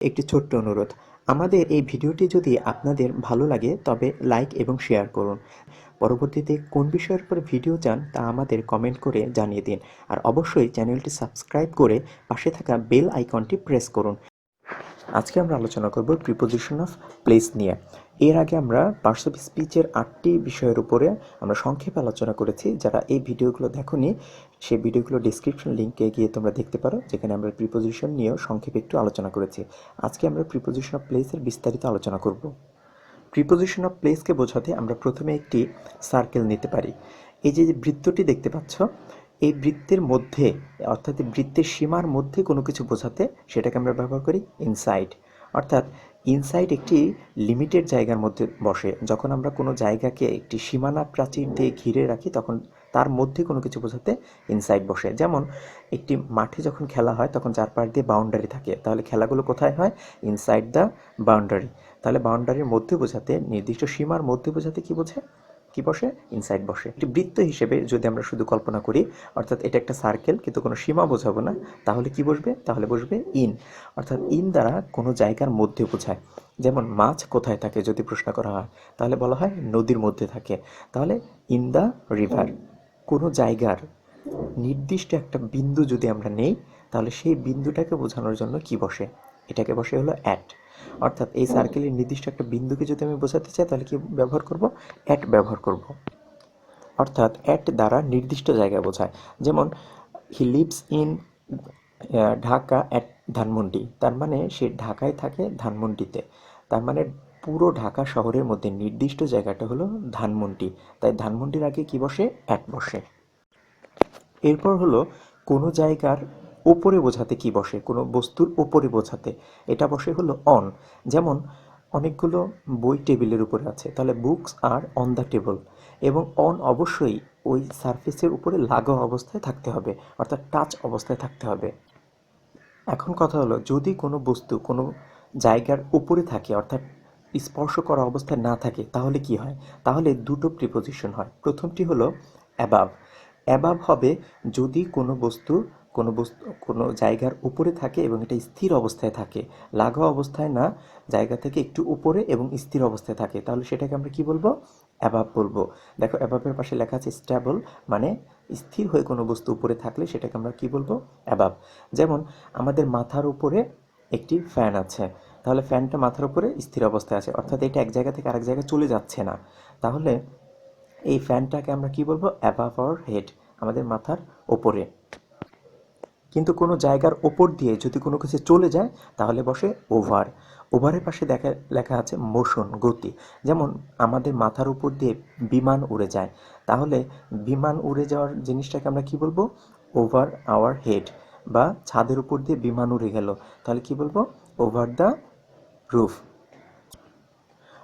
একটি ছোট্ট অনুরোধ। আমাদের এই ভিডিওটি যদি আপনাদের ভালো লাগে, তবে লাইক এবং শেয়ার করুন। পরবর্তীতে কোন বিষয়ের উপর ভিডিও চান, তা আমাদের কমেন্ট করে জানিয়ে দিন। আর অবশ্যই চ্যানেলটি সাবস্ক্রাইব করে পাশে থাকা বেল আইকনটি প্রেস করুন। আজকে আমরা আলোচনা করব প্রিপোজিশন অফ প্লেস নিয়ে। এর আগে আমরা পার্টস অফ স্পিচের আটটি বিষয়ের উপরে আমরা সংক্ষেপে আলোচনা করেছি। যারা এই ভিডিওগুলো দেখোনি, সেই ভিডিওগুলো ডিসক্রিপশন লিঙ্কে গিয়ে তোমরা দেখতে পারো, যেখানে আমরা প্রিপোজিশন নিয়েও সংক্ষেপে একটু আলোচনা করেছি। আজকে আমরা প্রিপোজিশন অফ প্লেসের বিস্তারিত আলোচনা করব। প্রিপোজিশন অফ প্লেসকে বোঝাতে আমরা প্রথমে একটি সার্কেল নিতে পারি। এই যে যে বৃত্তটি দেখতে পাচ্ছ এই বৃত্তের মধ্যে, অর্থাৎ বৃত্তের সীমার মধ্যে কোনো কিছু বোঝাতে সেটাকে আমরা ব্যবহার করি ইনসাইড অর্থাৎ ইনসাইড একটি লিমিটেড জায়গার মধ্যে বসে। যখন আমরা কোনো জায়গাকে একটি সীমানা প্রাচীর দিয়ে ঘিরে রাখি, তখন তার মধ্যে কোনো কিছু বোঝাতে ইনসাইড বসে। যেমন একটি মাঠে যখন খেলা হয়, তখন চারপাশ দিয়ে বাউন্ডারি থাকে। তাহলে খেলাগুলো কোথায় হয়? ইনসাইড দ্য বাউন্ডারি তাহলে বাউন্ডারির মধ্যে বোঝাতে, নির্দিষ্ট সীমার মধ্যে বোঝাতে কি বোঝে কি বসে? ইনসাইড বসে। একটি বৃত্ত হিসেবে যদি আমরা শুধু কল্পনা করি, অর্থাৎ এটা একটা সার্কেল কিন্তু কোনো সীমা বোঝাবো না, তাহলে কি বসবে? তাহলে বসবে ইন অর্থাৎ ইন দ্বারা কোনো জায়গার মধ্যে বোঝায়। যেমন মাছ কোথায় থাকে যদি প্রশ্ন করা হয়, তাহলে বলা হয় নদীর মধ্যে থাকে। তাহলে ইন দ্য রিভার কোনো জায়গার নির্দিষ্ট একটা বিন্দু যদি আমরা নেই, তাহলে সেই বিন্দুটাকে বোঝানোর জন্য কি বসে? এটাকে বসে হলো অ্যাট অর্থাৎ এই সার্কেলের নির্দিষ্ট একটা বিন্দুকে যদি আমি বোঝাতে চাই, তাহলে কি ব্যবহার করব? অ্যাট ব্যবহার করব। অর্থাৎ অ্যাট দ্বারা নির্দিষ্ট জায়গা বোঝায়। যেমন he lives in Dhaka at Dhanmondi. তার মানে সে ঢাকায় থাকে ধানমন্ডিতে। তার মানে পুরো ঢাকা শহরের মধ্যে নির্দিষ্ট জায়গাটা হলো ধানমন্ডি। তাই ধানমন্ডির আগে কি বসে? অ্যাট বসে। এরপর হলো কোনো জায়গার ওপরে বোঝাতে কি বসে? কোনো বস্তুর ওপরে বোঝাতে। এটা বসে হলো অন যেমন অনেকগুলো বই টেবিলের উপরে আছে। তাহলে books are on the table এবং অন অবশ্যই ওই সারফেসের উপরে লাগা অবস্থায় থাকতে হবে। অর্থাৎ টাচ অবস্থায় থাকতে হবে। এখন কথা হলো, যদি কোনো বস্তু কোনো জায়গার উপরে থাকে, অর্থাৎ স্পর্শ করা অবস্থায় না থাকে, তাহলে কি হয়? তাহলে দুটো প্রিপোজিশন হয়। প্রথমটি হলো অ্যাবাভ অ্যাবাভ হবে যদি কোনো বস্তু কোনো বস্তু, কোনো জায়গার উপরে থাকে এবং এটা স্থির অবস্থায় থাকে। লাগা অবস্থায় না, জায়গা থেকে একটু উপরে এবং স্থির অবস্থায় থাকে। তাহলে সেটাকে আমরা কি বলব? অ্যাবাভ বলব। দেখো, অ্যাভাবের পাশে লেখা আছে স্ট্যাবল মানে স্থির হয়ে কোনো বস্তু উপরে থাকলে সেটাকে আমরা কি বলব? অ্যাবাভ যেমন, আমাদের মাথার উপরে একটি ফ্যান আছে। তাহলে ফ্যানটা মাথার উপরে স্থির অবস্থায় আছে। অর্থাৎ এটা এক জায়গা থেকে আরেক জায়গায় চলে যাচ্ছে না। তাহলে এই ফ্যানটাকে আমরা কি বলব? অ্যাবাভ আওয়ার হেড, আমাদের মাথার ওপরে কিন্তু কোনো জায়গার ওপর দিয়ে যদি কোনো কিছু চলে যায়, তাহলে বসে ওভার। ওভারের পাশে দেখা, লেখা আছে মোশন, গতি। যেমন আমাদের মাথার উপর দিয়ে বিমান উড়ে যায়। তাহলে বিমান উড়ে যাওয়ার জিনিসটাকে আমরা কি বলব? ওভার আওয়ার হেড বা ছাদের উপর দিয়ে বিমান উড়ে গেল। তাহলে কি বলব? Over the roof.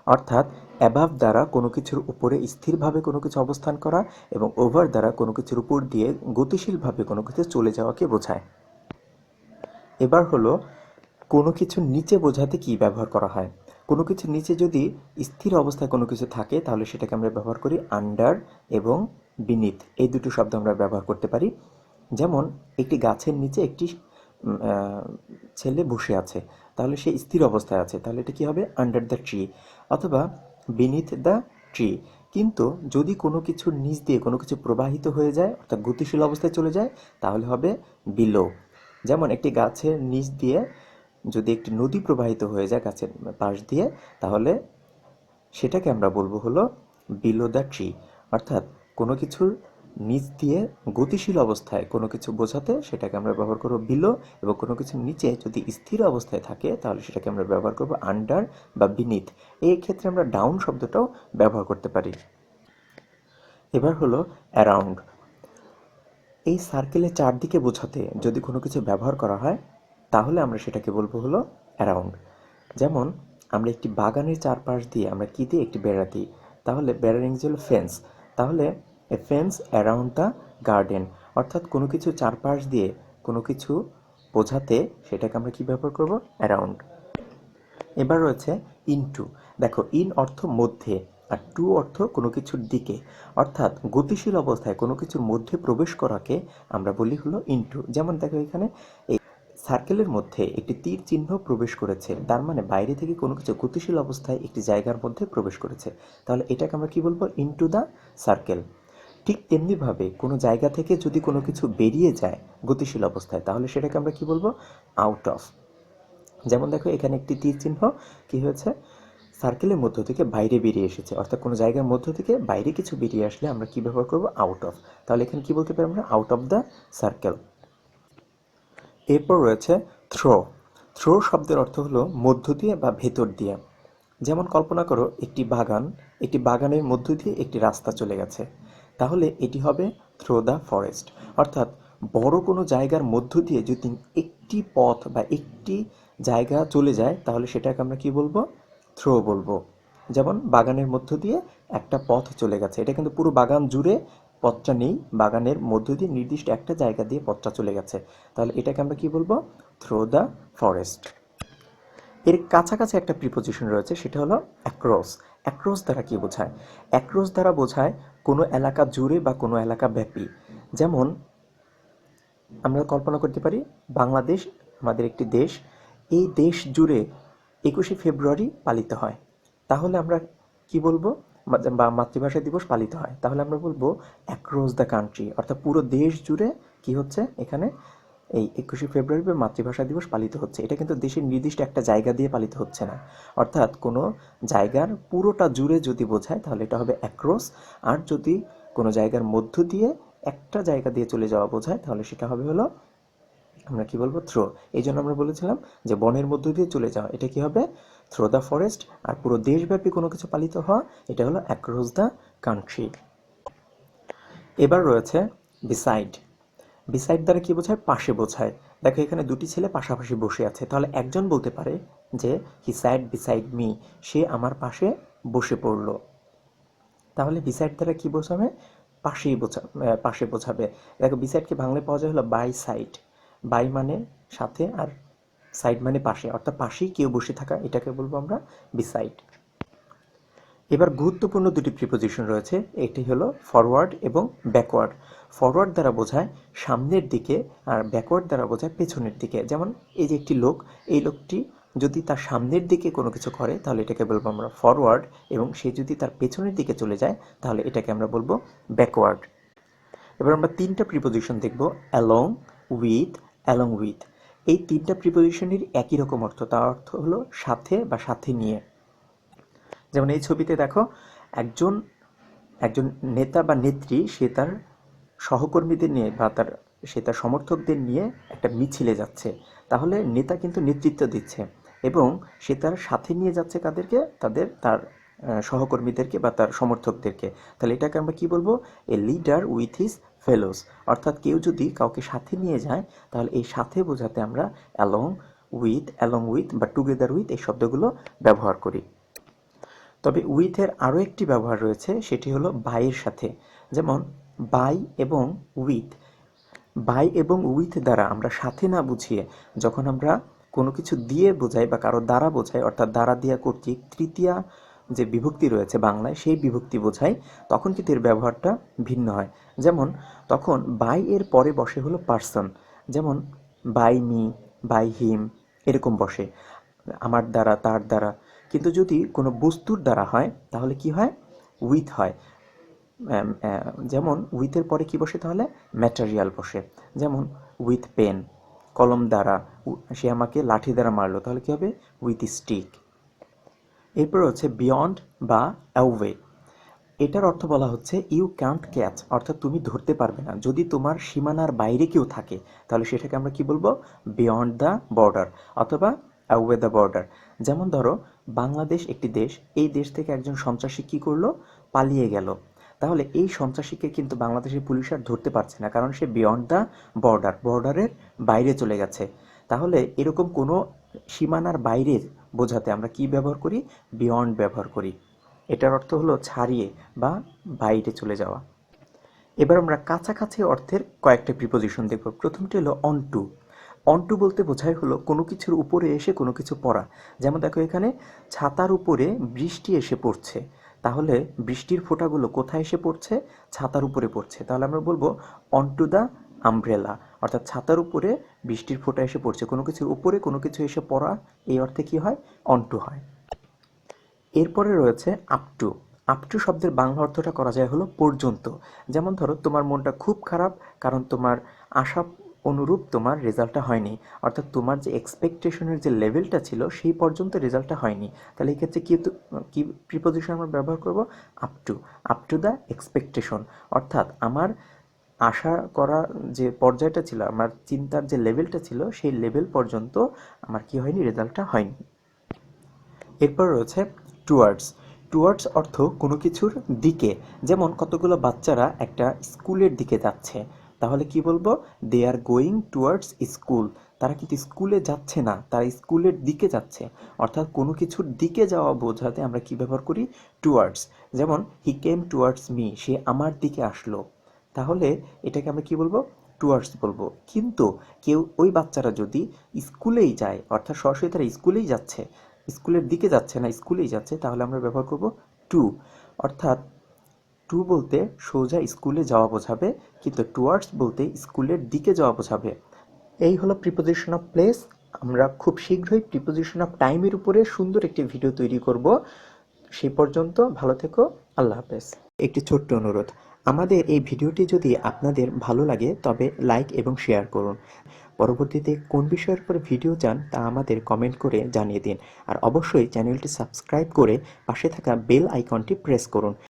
অর্থাৎ অ্যাবাভ দ্বারা কোনো কিছুর উপরে স্থিরভাবে কোনো কিছু অবস্থান করা এবং ওভার দ্বারা কোনো কিছুর উপর দিয়ে গতিশীলভাবে কোনো কিছু চলে যাওয়াকে বোঝায়। এবার হলো, কোনো কিছু নিচে বোঝাতে কি ব্যবহার করা হয়? কোনো কিছু নিচে যদি স্থির অবস্থায় কোনো কিছু থাকে, তাহলে সেটাকে আমরা ব্যবহার করি আন্ডার এবং বিনিত এই দুটো শব্দ আমরা ব্যবহার করতে পারি। যেমন, একটি গাছের নিচে একটি ছেলে বসে আছে। তাহলে সে স্থির অবস্থায় আছে। তাহলে এটা কী হবে? আন্ডার দ্য ট্রি অথবা বিনিথ দ্য ট্রি কিন্তু যদি কোনো কিছুর নিচ দিয়ে কোনো কিছু প্রবাহিত হয়ে যায়, অর্থাৎ গতিশীল অবস্থায় চলে যায়, তাহলে হবে বিলো যেমন একটি গাছের নিচ দিয়ে যদি একটি নদী প্রবাহিত হয়ে যায় গাছের পাশ দিয়ে, তাহলে সেটাকে আমরা বলব হলো বিলো দ্য ট্রি অর্থাৎ কোনো কিছুর নিচ দিয়ে গতিশীল অবস্থায় কোনো কিছু বোঝাতে সেটাকে আমরা ব্যবহার করব বিলো এবং কোনো কিছুর নিচে যদি স্থির অবস্থায় থাকে তাহলে সেটাকে আমরা ব্যবহার করব আন্ডার বা বিনিথ এই ক্ষেত্রে আমরা ডাউন শব্দটাও ব্যবহার করতে পারি। এবার হলো অ্যারাউন্ড এই সার্কেলের চারদিকে বোঝাতে যদি কোনো কিছু ব্যবহার করা হয়, তাহলে আমরা সেটাকে বলব হলো অ্যারাউন্ড যেমন, আমরা একটি বাগানের চারপাশ দিয়ে আমরা কী দিই একটি বেড়া দিই? তাহলে বেড়ার ইংরেজি হলো ফেন্স তাহলে a fence around the garden অর্থাৎ কোনো কিছু চারপাশ দিয়ে কোনো কিছু বোঝাতে সেটাকে আমরা কি ব্যবহার করব? অ্যারাউন্ড এবার রয়েছে ইনটু দেখো ইন অর্থ মধ্যে আর টু অর্থ কোনো কিছুর দিকে। অর্থাৎ গতিশীল অবস্থায় কোনো কিছুর মধ্যে প্রবেশ করাকে আমরা বলি হলো ইনটু যেমন দেখো এখানে, এই সার্কেলের মধ্যে একটি তীর চিহ্ন প্রবেশ করেছে। তার মানে বাইরে থেকে কোনো কিছু গতিশীল অবস্থায় একটি জায়গার মধ্যে প্রবেশ করেছে। তাহলে এটাকে আমরা কি বলব? ইনটু দ্য সার্কেল ঠিক তেমনিভাবে কোনো জায়গা থেকে যদি কোনো কিছু বেরিয়ে যায় গতিশীল অবস্থায়, তাহলে সেটাকে আমরা কি বলব? আউট অফ যেমন দেখো, এখানে একটি তীর চিহ্ন কি হয়েছে? সার্কেলের মধ্য থেকে বাইরে বেরিয়ে এসেছে। অর্থাৎ কোনো জায়গার মধ্য থেকে বাইরে কিছু বেরিয়ে আসলে আমরা কি ব্যবহার করব? আউট অফ তাহলে এখানে কি বলতে পারি আমরা? আউট অফ দ্য সার্কেল এরপর রয়েছে থ্রো থ্রো শব্দের অর্থ হলো মধ্য দিয়ে বা ভেতর দিয়ে। যেমন কল্পনা করো, একটি বাগান, একটি বাগানের মধ্য দিয়ে একটি রাস্তা চলে গেছে। তাহলে এটি হবে থ্রো দ্য ফরেস্ট অর্থাৎ বড় কোনো জায়গার মধ্য দিয়ে যদি একটি পথ বা একটি জায়গা চলে যায়, তাহলে সেটাকে আমরা কি বলব? থ্রো বলব। যেমন বাগানের মধ্য দিয়ে একটা পথ চলে গেছে। এটা কিন্তু পুরো বাগান জুড়ে পথটা নেই। বাগানের মধ্য দিয়ে নির্দিষ্ট একটা জায়গা দিয়ে পথটা চলে গেছে। তাহলে এটাকে আমরা কি বলব? থ্রো দ্য ফরেস্ট এর কাছাকাছি একটা প্রিপোজিশন রয়েছে, সেটা হলো অ্যাক্রস অ্যাক্রস দ্বারা কি বোঝায়? অ্যাক্রস দ্বারা বোঝায় কোনো এলাকা জুড়ে বা কোনো এলাকা ব্যাপী। যেমন, আমরা কল্পনা করতে পারি বাংলাদেশ আমাদের একটি দেশ। এই দেশ জুড়ে একুশে ফেব্রুয়ারি পালিত হয়। তাহলে আমরা কি বলব? বা মাতৃভাষা দিবস পালিত হয়। তাহলে আমরা বলব অ্যাক্রস দ্য কান্ট্রি, অর্থাৎ পুরো দেশ জুড়ে কি হচ্ছে? এখানে এই একুশে ফেব্রুয়ারি বা মাতৃভাষা দিবস পালিত হচ্ছে। এটা কিন্তু দেশের নির্দিষ্ট একটা জায়গা দিয়ে পালিত হচ্ছে না। অর্থাৎ কোনো জায়গার পুরোটা জুড়ে যদি বোঝায়, তাহলে এটা হবে অ্যাক্রস আর যদি কোনো জায়গার মধ্য দিয়ে একটা জায়গা দিয়ে চলে যাওয়া বোঝায়, তাহলে সেটা হবে হলো, আমরা কি বলব থ্রো এই জন্য আমরা বলেছিলাম যে বনের মধ্য দিয়ে চলে যাওয়া, এটা কি হবে? থ্রো দ্য ফরেস্ট আর পুরো দেশব্যাপী কোনো কিছু পালিত হওয়া, এটা হলো অ্যাক্রস দ্য কান্ট্রি এবার রয়েছে বিসাইড বিসাইড দ্বারা কি বোঝায়? পাশে বোঝায়। দেখো, এখানে দুটি ছেলে পাশাপাশি বসে আছে। তাহলে একজন বলতে পারে যে হি সাইড বিসাইড মি সে আমার পাশে বসে পড়ল। তাহলে বিসাইড দ্বারা কি বোঝাবে? পাশেই বোঝা পাশে বোঝাবে। দেখো বিসাইডকে বাংলায় পাওয়া যায় হলো বাই সাইড বাই মানে সাথে আর সাইড মানে পাশে। অর্থাৎ পাশেই কেউ বসে থাকা, এটাকে বলব আমরা বিসাইড এবার গুরুত্বপূর্ণ দুটি প্রিপোজিশন রয়েছে। একটি হলো ফরওয়ার্ড এবং ব্যাকওয়ার্ড ফরওয়ার্ড দ্বারা বোঝায় সামনের দিকে আর ব্যাকওয়ার্ড দ্বারা বোঝায় পেছনের দিকে। যেমন এই যে একটি লোক, এই লোকটি যদি তার সামনের দিকে কোনো কিছু করে, তাহলে এটাকে বলব আমরা ফরওয়ার্ড এবং সে যদি তার পেছনের দিকে চলে যায়, তাহলে এটাকে আমরা বলব ব্যাকওয়ার্ড এবার আমরা তিনটা প্রিপোজিশন দেখব অ্যালং উইথ অ্যালং উইথ এই তিনটা প্রিপোজিশনের একই রকম অর্থ। তার অর্থ হলো সাথে বা সাথে নিয়ে। যেমন এই ছবিতে দেখো, একজন একজন নেতা বা নেত্রী, সে তার সহকর্মীদের নিয়ে বা তার, সে তার সমর্থকদের নিয়ে একটা মিছিলে যাচ্ছে। তাহলে নেতা কিন্তু নেতৃত্ব দিচ্ছে এবং সে তার সাথে নিয়ে যাচ্ছে কাদেরকে? তাদের, তার সহকর্মীদেরকে বা তার সমর্থকদেরকে। তাহলে এটাকে আমরা কি বলব? A leader with his fellows অর্থাৎ কেউ যদি কাউকে সাথে নিয়ে যায়, তাহলে এই সাথে বোঝাতে আমরা অ্যালং উইথ অ্যালং উইথ বা টুগেদার উইথ এই শব্দগুলো ব্যবহার করি। তবে উইথের আরও একটি ব্যবহার রয়েছে, সেটি হলো বাইয়ের সাথে। যেমন বাই এবং উইথ বাই এবং উইথ দ্বারা আমরা সাথে না বুঝিয়ে যখন আমরা কোনো কিছু দিয়ে বোঝাই বা কারও দ্বারা বোঝাই, অর্থাৎ দ্বারা দিয়া কর্তৃক তৃতীয়া যে বিভক্তি রয়েছে বাংলায়, সেই বিভক্তি বোঝাই, তখন কিন্তু এর ব্যবহারটা ভিন্ন হয়। যেমন, তখন বাই এর পরে বসে হলো পার্সন যেমন বাই মি বাই হিম এরকম বসে। আমার দ্বারা, তার দ্বারা। কিন্তু যদি কোনো বস্তুর দ্বারা হয়, তাহলে কি হয়? উইথ হয়। যেমন উইথের পরে কি বসে তাহলে? ম্যাটেরিয়াল বসে। যেমন উইথ পেন কলম দ্বারা সে আমাকে লাঠি দ্বারা মারলো, তাহলে কী হবে? উইথ স্টিক এরপর হচ্ছে বিয়ন্ড বা অ্যাওয়ে এটার অর্থ বলা হচ্ছে ইউ ক্যান্ট ক্যাচ অর্থাৎ তুমি ধরতে পারবে না। যদি তোমার সীমানার বাইরে কেউ থাকে, তাহলে সেটাকে আমরা কি বলব? বিয়ন্ড দ্য বর্ডার অথবা অ্যাওয়ে দ্য বর্ডার যেমন ধরো, বাংলাদেশ একটি দেশ, এই দেশ থেকে একজন সন্ত্রাসী কী করল? পালিয়ে গেল। তাহলে এই সন্ত্রাসীকে কিন্তু বাংলাদেশের পুলিশ আর ধরতে পারছে না, কারণ সে বিয়ন্ড দ্য বর্ডার বর্ডারের বাইরে চলে গেছে। তাহলে এরকম কোনো সীমানার বাইরে বোঝাতে আমরা কি ব্যবহার করি? বিয়ন্ড ব্যবহার করি। এটার অর্থ হলো ছাড়িয়ে বা বাইরে চলে যাওয়া। এবার আমরা কাছাকাছি অর্থের কয়েকটা প্রিপোজিশন দেখব। প্রথমটি হলো অনটু অনটু বলতে বোঝায় হলো কোনো কিছুর উপরে এসে কোনো কিছু পড়া। যেমন দেখো এখানে, ছাতার উপরে বৃষ্টি এসে পড়ছে। তাহলে বৃষ্টির ফোঁটাগুলো কোথায় এসে পড়ছে? ছাতার উপরে পড়ছে। তাহলে আমরা বলব অনটু দ্য আমব্রেলা। অর্থাৎ ছাতার উপরে বৃষ্টির ফোঁটা এসে পড়ছে। কোনো কিছুর উপরে কোনো কিছু এসে পড়া, এই অর্থে কি হয়? অন্টু হয়। এরপরে রয়েছে আপ টু আপ টু শব্দের বাংলা অর্থটা করা যায় হলো পর্যন্ত। যেমন ধরো, তোমার মনটা খুব খারাপ, কারণ তোমার আশা অনুরূপ তোমার রেজাল্টটা হয়নি। অর্থাৎ তোমার যে এক্সপেকটেশনের যে লেভেলটা ছিল, সেই পর্যন্ত রেজাল্টটা হয়নি। তাহলে এই ক্ষেত্রে কী কী প্রিপোজিশন আমরা ব্যবহার করব? Up to up to the expectation অর্থাৎ আমার আশা করা যে পর্যায়টা ছিল, আমার চিন্তার যে লেভেলটা ছিল, সেই লেভেল পর্যন্ত আমার কি হয়নি, রেজাল্টটা হয়নি। এরপর রয়েছে টুয়ার্ডস টুয়ার্ডস অর্থ কোনো কিছুর দিকে। যেমন কতগুলো বাচ্চারা একটা স্কুলের দিকে যাচ্ছে। তাহলে কি বলব? They are going towards school তারা কিন্তু স্কুলে যাচ্ছে না, তারা স্কুলের দিকে যাচ্ছে। অর্থাৎ কোনো কিছুর দিকে যাওয়া বোঝাতে আমরা কি ব্যবহার করি? টুয়ার্ডস যেমন হি কেম টুয়ার্ডস মি সে আমার দিকে আসলো। তাহলে এটাকে আমরা কি বলব? টুয়ার্ডস বলব। কিন্তু কেউ, ওই বাচ্চারা যদি স্কুলেই যায়, অর্থাৎ সরাসরি তারা স্কুলেই যাচ্ছে স্কুলের দিকে যাচ্ছে না স্কুলেই যাচ্ছে, তাহলে আমরা ব্যবহার করব টু অর্থাৎ টু বলতে সোজা স্কুলে যাওয়া বোঝাবে, কিন্তু টুয়ার্ডস বলতে স্কুলের দিকে যাওয়া বোঝাবে। এই হলো প্রিপোজিশন অফ প্লেস আমরা খুব শীঘ্রই প্রিপোজিশন অফ টাইমের উপরে সুন্দর একটি ভিডিও তৈরি করব। সেই পর্যন্ত ভালো থেকো, আল্লাহ হাফেজ। একটি ছোট্ট অনুরোধ, আমাদের এই ভিডিওটি যদি আপনাদের ভালো লাগে, তবে লাইক এবং শেয়ার করুন। পরবর্তীতে কোন বিষয়ের উপর ভিডিও চান, তা আমাদের কমেন্ট করে জানিয়ে দিন। আর অবশ্যই চ্যানেলটি সাবস্ক্রাইব করে পাশে থাকা বেল আইকনটি প্রেস করুন।